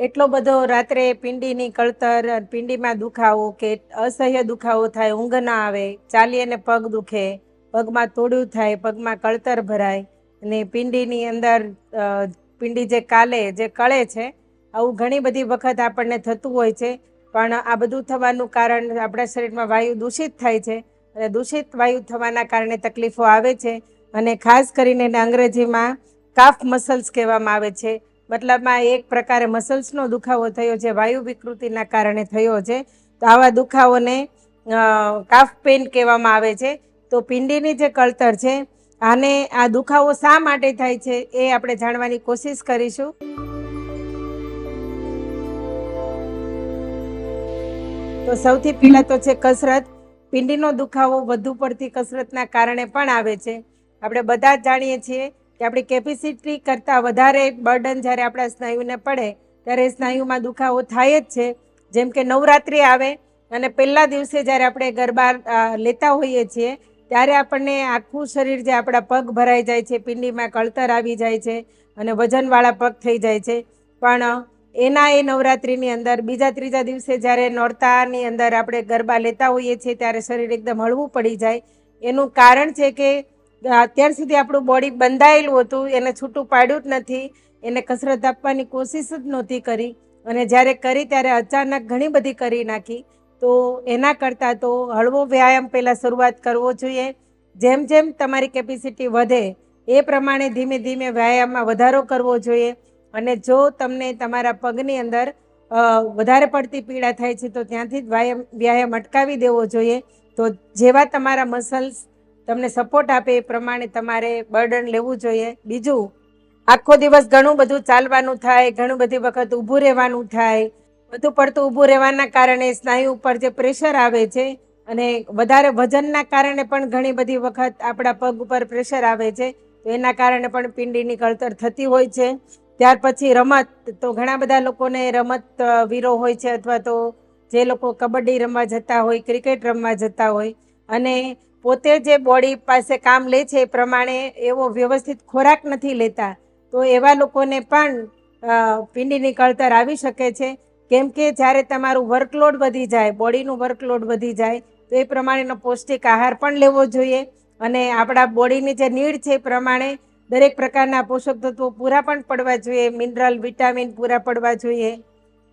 એટલો બધો રાત્રે પિંડીની કળતર, પિંડીમાં દુખાવો કે અસહ્ય દુખાવો થાય, ઊંઘ ના આવે, ચાલીએ ને પગ દુખે, પગમાં તોડ્યું થાય, પગમાં કળતર ભરાય અને પિંડીની અંદર પિંડી જે કાલે, જે કળે છે, આવું ઘણી બધી વખત આપણને થતું હોય છે. પણ આ બધું થવાનું કારણ આપણા શરીરમાં વાયુ દૂષિત થાય છે અને દૂષિત વાયુ થવાના કારણે તકલીફો આવે છે અને ખાસ કરીને અંગ્રેજીમાં કાફ મસલ્સ કહેવામાં આવે છે. મતલબમાં એક પ્રકારે મસલ્સનો દુખાવો થયો છે, વાયુ વિકૃતિના કારણે થયો છે. તો આવા દુખાવોને કાફ પેન કહેવામાં આવે છે. તો પિંડીની જે કળતર છે, આને આ દુખાવો શા માટે થાય છે એ આપણે જાણવાની કોશિશ કરીશું. તો સૌથી પહેલાં તો છે કસરત. પિંડીનો દુખાવો વધુ પડતી કસરતના કારણે પણ આવે છે. આપણે બધા જ જાણીએ છીએ કે આપણી કેપેસિટી કરતાં વધારે બર્ડન જ્યારે આપણા સ્નાયુને પડે, ત્યારે સ્નાયુમાં દુખાવો થાય જ છે. જેમ કે નવરાત્રિ આવે અને પહેલા દિવસે જ્યારે આપણે ગરબા લેતા હોઈએ છીએ, ત્યારે આપણને આખું શરીર જે આપણા પગ ભરાઈ જાય છે, પિંડીમાં કળતર આવી જાય છે અને વજનવાળા પગ થઈ જાય છે. પણ એના એ નવરાત્રિની અંદર, બીજા ત્રીજા દિવસે જ્યારે નોરતાની અંદર આપણે ગરબા લેતા હોઈએ છીએ, ત્યારે શરીર એકદમ હળવું પડી જાય. એનું કારણ છે કે અત્યાર સુધી આપણું બોડી બંધાયેલું હતું, એને છૂટું પાડ્યું જ નથી, એને કસરત આપવાની કોશિશ જ નહોતી કરી, અને જ્યારે કરી ત્યારે અચાનક ઘણી બધી કરી નાખી, તો એના કરતાં તો હળવો વ્યાયામ પહેલાં શરૂઆત કરવો જોઈએ. જેમ જેમ તમારી કેપેસિટી વધે, એ પ્રમાણે ધીમે ધીમે વ્યાયામમાં વધારો કરવો જોઈએ. અને જો તમને તમારા પગની અંદર વધારે પડતી પીડા થાય છે, તો ત્યાંથી જ વ્યાયામ વ્યાયામ અટકાવી દેવો જોઈએ. તો જેવા તમારા મસલ્સ તમને સપોર્ટ આપે એ પ્રમાણે તમારે બર્ડન લેવું જોઈએ. બીજું, આખો દિવસ ઘણું બધું ચાલવાનું થાય, ઘણું બધી વખત ઊભું રહેવાનું થાય. વધુ પડતું ઊભું રહેવાના કારણે સ્નાયુ ઉપર જે પ્રેશર આવે છે અને વધારે વજનના કારણે પણ ઘણી બધી વખત આપણા પગ ઉપર પ્રેશર આવે છે, તો એના કારણે પણ પિંડીની કળતર થતી હોય છે. ત્યાર પછી રમત, તો ઘણા બધા લોકોને રમત વીરો હોય છે અથવા તો જે લોકો કબડ્ડી રમવા જતા હોય, ક્રિકેટ રમવા જતા હોય અને પોતે જે બોડી પાસે કામ લે છે એ પ્રમાણે એવો વ્યવસ્થિત ખોરાક નથી લેતા. તો એવા લોકોને પણ પિંડીની કળતર આવી શકે છે. કેમ કે જ્યારે તમારું વર્કલોડ વધી જાય, બોડીનું વર્કલોડ વધી જાય, તો એ પ્રમાણેનો પૌષ્ટિક આહાર પણ લેવો જોઈએ. અને આપણા બોડીની જે નીડ છે એ પ્રમાણે દરેક પ્રકારના પોષક તત્વો પૂરા પણ પડવા જોઈએ, મિનરલ વિટામિન પૂરા પડવા જોઈએ,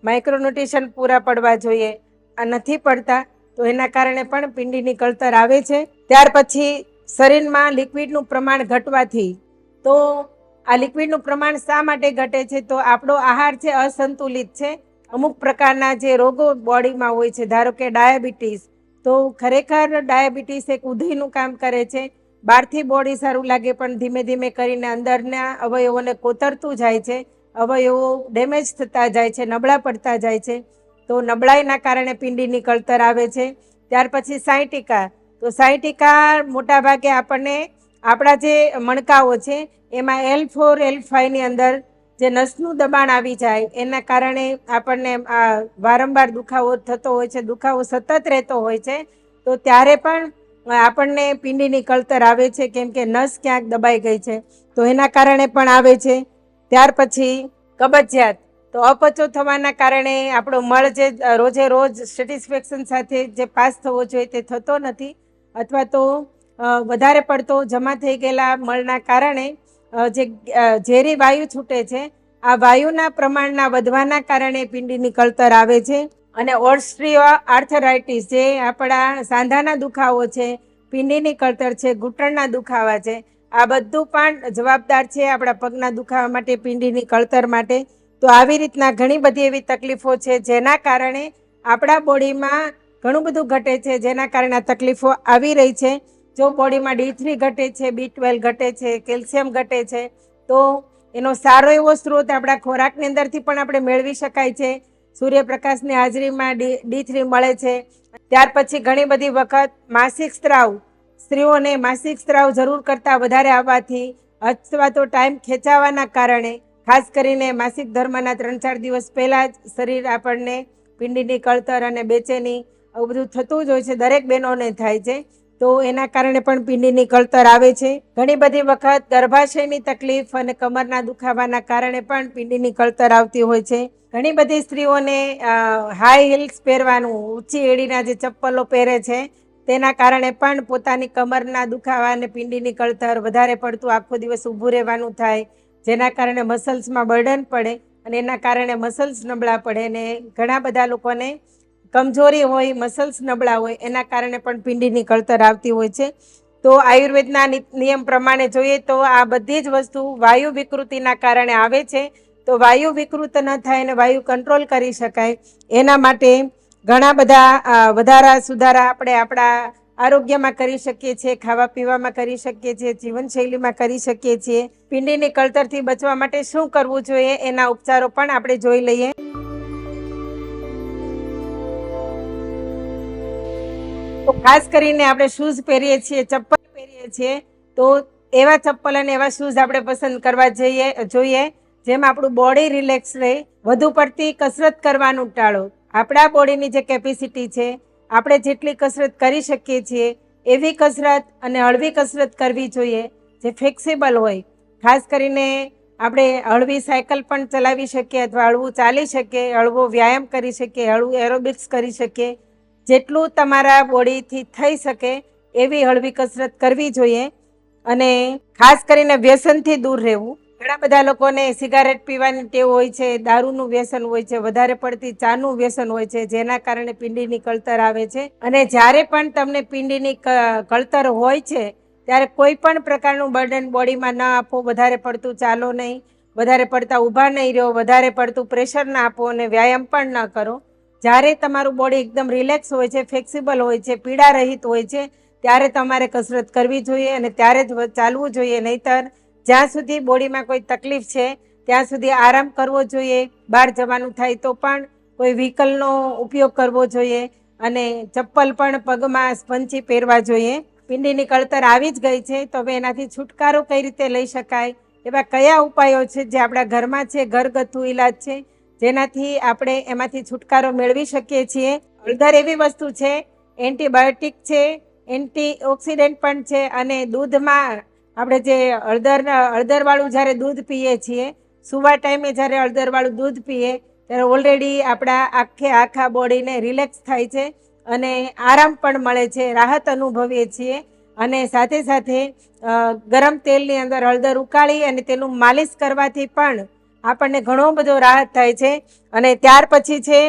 માઇક્રોન્યુટ્રિશન પૂરા પડવા જોઈએ, આ નથી પડતા. તો એના કારણે પણ પિંડીની કળતર આવે છે. ત્યાર પછી શરીરમાં લિક્વિડનું પ્રમાણ ઘટવાથી, તો આ લિક્વિડનું પ્રમાણ શા માટે ઘટે છે? તો આપણો આહાર છે અસંતુલિત છે. અમુક પ્રકારના જે રોગો બોડીમાં હોય છે, ધારો કે ડાયાબિટીસ, તો ખરેખર ડાયાબિટીસ એક ઉધઈનું કામ કરે છે. બહારથી બોડી સારું લાગે પણ ધીમે ધીમે કરીને અંદરના અવયવોને કોતરતું જાય છે. અવયવો ડેમેજ થતા જાય છે, નબળા પડતા જાય છે. તો નબળાઈના કારણે પિંડીની કળતર આવે છે. ત્યાર પછી સાયટિકા તો સાયટિકા મોટાભાગે આપણને આપણા જે મણકાઓ છે, એમાં એલ ફોર, એલ ફાઈવની અંદર જે નસનું દબાણ આવી જાય, એના કારણે આપણને આ વારંવાર દુખાવો થતો હોય છે, દુખાવો સતત રહેતો હોય છે, તો ત્યારે પણ આપણને પિંડીની કળતર આવે છે, કેમ કે નસ ક્યાંક દબાઈ ગઈ છે, તો એના કારણે પણ આવે છે. ત્યાર પછી કબજિયાત, તો અપચો થવાના કારણે આપણો મળ જે રોજે રોજ સેટિસ્ફેક્શન સાથે જે પાસ થવો જોઈએ તે થતો નથી. અથવા તો વધારે પડતો જમા થઈ ગયેલા મળના કારણે જે ઝેરી વાયુ છૂટે છે, આ વાયુના પ્રમાણના વધવાના કારણે પિંડીની કળતર આવે છે અને ઓર્સ્ટ્રીઓ આર્થરાઇટિસ જે આપણા સાંધાના દુખાવો છે, પિંડીની કળતર છે, ઘૂંટણના દુખાવા છે, આ બધું પણ જવાબદાર છે આપણા પગના દુખાવા માટે, પિંડીની કળતર માટે. તો આવી રીતના ઘણી બધી એવી તકલીફો છે જેના કારણે આપણા બોડીમાં ઘણું બધું ઘટે છે, જેના કારણે આ તકલીફો આવી રહી છે. જો બોડીમાં ડી થ્રી ઘટે છે, બી ટ્વેલ્વ ઘટે છે, કેલ્શિયમ ઘટે છે, તો એનો સારો એવો સ્ત્રોત આપણા ખોરાકની અંદરથી પણ આપણે મેળવી શકાય છે. સૂર્યપ્રકાશની હાજરીમાં ડી ડી થ્રી મળે છે. ત્યાર પછી ઘણી બધી વખત માસિક સ્ત્રાવ, સ્ત્રીઓને માસિક સ્ત્રાવ જરૂર કરતાં વધારે આવવાથી અથવા તો ટાઈમ ખેંચાવાના કારણે, ખાસ કરીને માસિક ધર્મના ત્રણ ચાર દિવસ પહેલાં જ શરીર આપણને પિંડીની, કળતર અને બેચેની આવું બધું થતું જ હોય છે, દરેક બહેનોને થાય છે. તો એના કારણે પણ પિંડીની કળતર આવે છે. ઘણી બધી વખત ગર્ભાશયની તકલીફ અને કમરના દુખાવાના કારણે પણ પિંડીની કળતર આવતી હોય છે. ઘણી બધી સ્ત્રીઓને હાઈ હિલ્સ પહેરવાનું, ઊંચી એડીના જે ચપ્પલો પહેરે છે, તેના કારણે પણ પોતાની કમરના દુખાવા અને પિંડીની કળતર વધારે પડતું આખો દિવસ ઊભું રહેવાનું થાય, જેના કારણે મસલ્સમાં બર્ડન પડે અને એના કારણે મસલ્સ નબળા પડે અને ઘણા બધા લોકોને કમજોરી હોય મસલ્સ નબળા હોય, એના કારણે પણ પિંડીની કળતર આવતી હોય છે. તો આયુર્વેદના નિયમ પ્રમાણે જોઈએ તો આ બધી જ વસ્તુ વાયુ વિકૃતિના કારણે આવે છે. તો વાયુ વિકૃત ન થાય અને વાયુ કંટ્રોલ કરી શકાય. એના માટે ઘણા બધા વધારા સુધારા આપણે આપણા આરોગ્યમાં કરી શકીએ છીએ, ખાવા પીવામાં કરી શકીએ છીએ, જીવનશૈલીમાં કરી શકીએ છીએ. પિંડીની કળતરથી બચવા માટે શું કરવું જોઈએ એના ઉપચારો પણ આપણે જોઈ લઈએ. તો ખાસ કરીને આપણે શૂઝ પહેરીએ છીએ, ચપ્પલ પહેરીએ છીએ, તો એવા ચપ્પલ અને એવા શૂઝ આપણે પસંદ કરવા જઈએ, જોઈએ. જેમાં આપણું બોડી રિલેક્સ રહે, વધુ પડતી કસરત કરવાનું ટાળો. આપણા બોડીની જે કેપેસિટી છે, આપણે જેટલી કસરત કરી શકીએ છીએ, એવી કસરત અને હળવી કસરત કરવી જોઈએ, જે ફ્લેક્સિબલ હોય. ખાસ કરીને આપણે હળવી સાયકલ પણ ચલાવી શકીએ અથવા હળવું ચાલી શકીએ, હળવો વ્યાયામ કરી શકીએ, હળવું એરોબિક્સ કરી શકીએ જેટલું તમારા બોડીથી થઈ શકે એવી હળવી કસરત કરવી જોઈએ અને ખાસ કરીને વ્યસનથી દૂર રહેવું. ઘણા બધા લોકોને સિગારેટ પીવાની ટેવ હોય છે, દારૂનું વ્યસન હોય છે, વધારે પડતી ચાનું વ્યસન હોય છે, જેના કારણે પિંડીની કળતર આવે છે. અને જ્યારે પણ તમને પિંડીની કળતર હોય છે, ત્યારે કોઈ પણ પ્રકારનું બર્ડન બોડીમાં ન આપો, વધારે પડતું ચાલો નહીં, વધારે પડતા ઊભા નહીં રહો, વધારે પડતું પ્રેશર ના આપો અને વ્યાયામ પણ ન કરો. જ્યારે તમારું બોડી એકદમ રિલેક્સ હોય છે ફ્લેક્સિબલ હોય છે પીડા રહિત હોય છે, ત્યારે તમારે કસરત કરવી જોઈએ અને ત્યારે જ ચાલવું જોઈએ. નહીતર જ્યાં સુધી બોડીમાં કોઈ તકલીફ છે, ત્યાં સુધી આરામ કરવો જોઈએ. બહાર જવાનું થાય તો પણ કોઈ વ્હીકલનો ઉપયોગ કરવો જોઈએ અને ચપ્પલ પણ પગમાં સ્પંચી પહેરવા જોઈએ. પિંડીની કળતર આવી જ ગઈ છે, તો હવે એનાથી છુટકારો કઈ રીતે લઈ શકાય? એવા કયા ઉપાયો છે જે આપણા ઘરમાં છે, ઘરગથ્થુ ઈલાજ છે? જેનાથી આપણે એમાંથી છુટકારો મેળવી શકીએ છીએ. હળદર એવી વસ્તુ છે, એન્ટીબાયોટિક છે એન્ટી ઓક્સિડન્ટ પણ છે અને દૂધમાં આપણે જે હળદર, હળદરવાળું જ્યારે દૂધ પીએ છીએ, સુવા ટાઈમે જ્યારે હળદરવાળું દૂધ પીએ, ત્યારે ઓલરેડી આપણા આખે આખા બોડીને રિલેક્સ થાય છે અને આરામ પણ મળે છે, રાહત અનુભવીએ છીએ અને સાથે સાથે ગરમ તેલની અંદર હળદર ઉકાળી અને તેનું માલિશ કરવાથી પણ આપણને ઘણો બધો રાહત થાય છે. અને ત્યાર પછી છે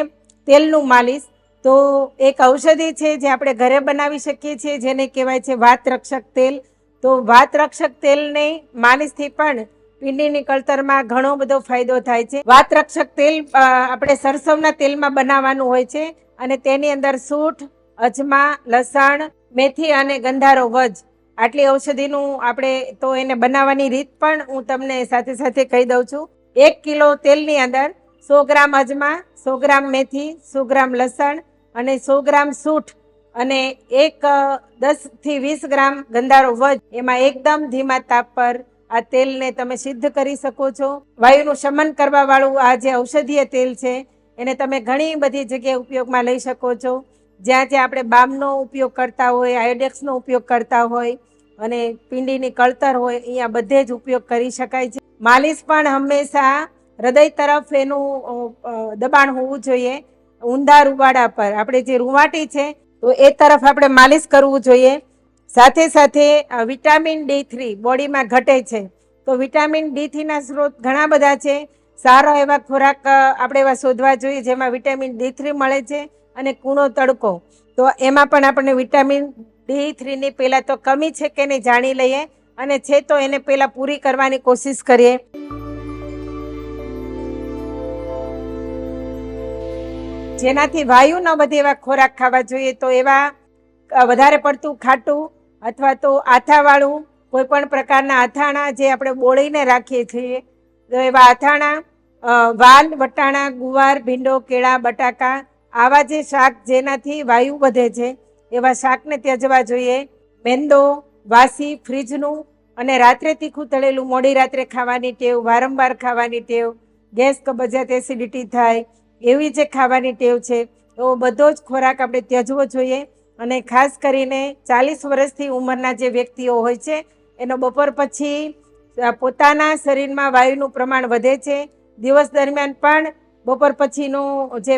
તેલનું માલિશ. તો એક ઔષધિ છે જે આપણે ઘરે બનાવી શકીએ છીએ, જેને કહેવાય છે વાત રક્ષક તેલ. તો વાત રક્ષક તેલને માલિશથી પણ પીંડીની કળતરમાં ઘણો બધો ફાયદો થાય છે. વાત રક્ષક તેલ આપણે સરસવના તેલમાં બનાવવાનું હોય છે. અને તેની અંદર સૂંઠ, અજમા, લસણ, મેથી અને ગંધારો વજ. આટલી ઔષધિનું આપણે તો એને બનાવવાની રીત પણ હું તમને સાથે સાથે કહી દઉં છું. એક કિલો તેલની અંદર સો ગ્રામ અજમા, સો ગ્રામ મેથી, સો ગ્રામ લસણ અને સો ગ્રામ સૂંઠ અને એક દસથી વીસ ગ્રામ ગંધારો વજ. એમાં એકદમ ધીમા તાપ પર આ તેલને તમે સિદ્ધ કરી શકો છો. વાયુનું શમન કરવા વાળું આ જે ઔષધીય તેલ છે, એને તમે ઘણી બધી જગ્યાએ ઉપયોગમાં લઈ શકો છો. જ્યાં જ્યાં આપણે બામનો ઉપયોગ કરતા હોય, આયોડેક્સનો ઉપયોગ કરતા હોય અને પિંડીની કળતર હોય, અહીંયા બધે જ ઉપયોગ કરી શકાય છે. માલિશ પણ હંમેશા હૃદય તરફ એનું દબાણ હોવું જોઈએ. ઊંધા રૂવાડા પર. આપણે જે રૂવાટી છે, તો એ તરફ આપણે માલિશ કરવું જોઈએ. સાથે સાથે વિટામિન ડી થ્રી બોડીમાં ઘટે છે. તો વિટામિન ડી થ્રીના સ્ત્રોત ઘણા બધા છે. સારા એવા ખોરાક આપણે એવા શોધવા જોઈએ જેમાં વિટામિન ડી થ્રી મળે છે અને કૂણો તડકો. તો એમાં પણ આપણને વિટામિન ડી થ્રીની પહેલાં તો કમી છે કે નહીં જાણી લઈએ. અને છે તો એને પહેલાં પૂરી કરવાની કોશિશ કરીએ. જેનાથી વાયુ ન વધે એવા ખોરાક ખાવા જોઈએ તો એવા વધારે પડતું ખાટું અથવા તો આથાવાળું, કોઈ પણ પ્રકારના અથાણા જે આપણે બોળીને રાખીએ છીએ એવા અથાણા વાલ, વટાણા, ગુવાર, ભીંડો, કેળા, બટાકા, આવા જે શાક જેનાથી વાયુ વધે છે, એવા શાકને ત્યજવા જોઈએ. મેંદો, વાસી, ફ્રીજનું અને રાત્રે તીખું તળેલું મોડી રાત્રે ખાવાની ટેવ, વારંવાર ખાવાની ટેવ, ગેસ કબજિયાત એસિડિટી થાય, એવી જે ખાવાની ટેવ છે એવો બધો જ ખોરાક આપણે ત્યજવો જોઈએ. અને ખાસ કરીને ચાલીસ વર્ષથી ઉંમરના જે વ્યક્તિઓ હોય છે, એનો બપોર પછી પોતાના શરીરમાં વાયુનું પ્રમાણ વધે છે. દિવસ દરમિયાન પણ બપોર પછીનો જે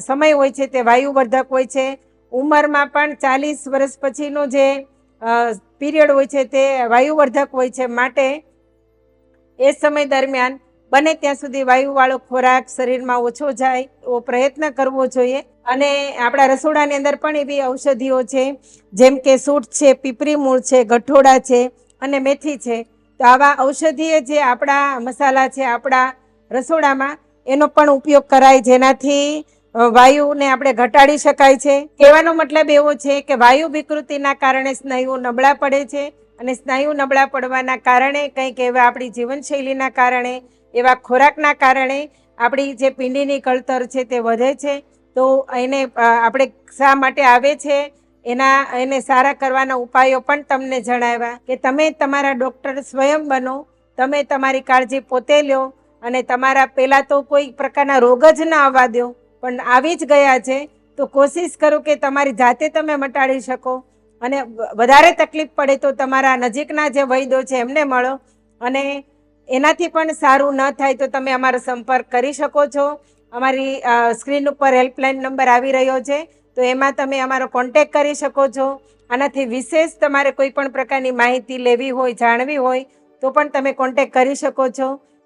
સમય હોય છે તે વાયુવર્ધક હોય છે. ઉંમરમાં પણ ચાલીસ વર્ષ પછીનો જે પીરિયડ હોય છે તે વાયુવર્ધક હોય છે માટે એ સમય દરમિયાન બને ત્યાં સુધી વાયુવાળો ખોરાક શરીરમાં ઓછો જાય એવો પ્રયત્ન કરવો જોઈએ. અને આપણા રસોડાની અંદર પણ એવી ઔષધિઓ છે, જેમ કે સૂટ છે, પીપરી મૂળ છે, ગઠોડા છે અને મેથી છે. તો આવા ઔષધીય જે આપણા મસાલા છે, આપણા રસોડામાં એનો પણ ઉપયોગ કરાય જેનાથી વાયુને આપણે ઘટાડી શકાય છે. કહેવાનો મતલબ એવો છે કે વાયુ વિકૃતિના કારણે સ્નાયુઓ નબળા પડે છે અને સ્નાયુ નબળા પડવાના કારણે કંઈક એવા આપણી જીવનશૈલીના કારણે, એવા ખોરાકના કારણે આપણી જે પિંડીની કળતર છે તે વધે છે. તો એને આપણે શા માટે આવે છે? એના, એને સારા કરવાના ઉપાયો પણ તમને જણાવ્યા કે તમે તમારા ડૉક્ટર સ્વયં બનો, તમે તમારી કાળજી પોતે લ્યો અને તમારા પહેલાં તો કોઈ પ્રકારના રોગ જ ના આવવા દો. પણ આવી જ ગયા છે, તો કોશિશ કરો કે તમારી જાતે તમે મટાડી શકો. અને વધારે તકલીફ પડે તો તમારા નજીકના જે વૈદો છે એમને મળો. અને એનાથી પણ સારું ન થાય તો તમે અમારો સંપર્ક કરી શકો છો. અમારી સ્ક્રીન ઉપર હેલ્પલાઇન નંબર આવી રહ્યો છે, તો એમાં તમે અમારો કોન્ટેક કરી શકો છો. આનાથી વિશેષ તમારે કોઈ પણ પ્રકારની માહિતી લેવી હોય, જાણવી હોય, તો પણ તમે કોન્ટેક કરી શકો છો.